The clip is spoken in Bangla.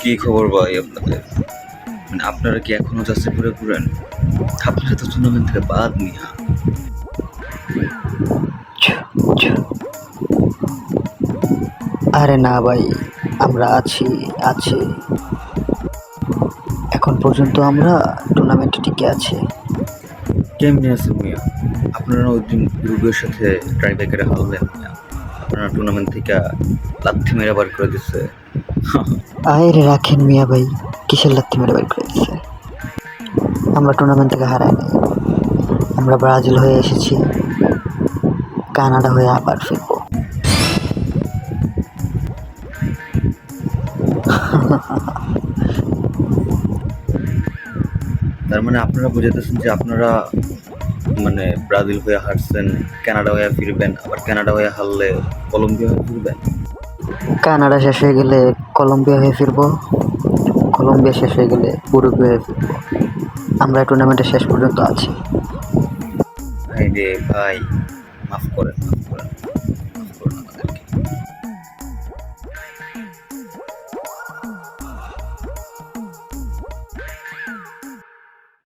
কি খবর ভাই আপনাদের? মানে আপনারা কি এখনও যাচ্ছে ঘুরে ঘুরেন? আপনারা তো টুর্নামেন্ট থেকে বাদ নিয়া আরে না ভাই আমরা আছি আছি। এখন পর্যন্ত আমরা টুর্নামেন্টে টিকে আছি। কেমনি আছেন মিয়া? আপনারা ওই দিন গ্রুপের সাথে ট্রাইব্রেকারে হারলেন মিয়া। আপনারা টুর্নামেন্ট থেকে লাথি মেরে বার করে দিচ্ছে আরে রাখেন মিয়া ভাই, কিসের লাত্তি মেরে বের করে আমরা টুর্নামেন্ট থেকে হারাই নাই। আমরা ব্রাজিল হয়ে এসেছি। কানাডা হয়ে আবার ফিরবো। তার মানে আপনারা বুঝাতেছেন যে আপনারা মানে ব্রাজিল হয়ে হারছেন, কানাডা হয়ে ফিরবেন, আবার কানাডা হয়ে হারলে কলম্বিয়া হয়ে ফিরবেন? কানাডা শেষ হয়ে গেলে কলম্বিয়া হয়ে ফিরবো। কলম্বিয়া শেষ হয়ে গেলে উরুগুয়ে হয়ে ফিরবো। আমরা টুর্নামেন্টের শেষ পর্যন্ত আছি। রে ভাই, মাফ করেন মাফ করেন।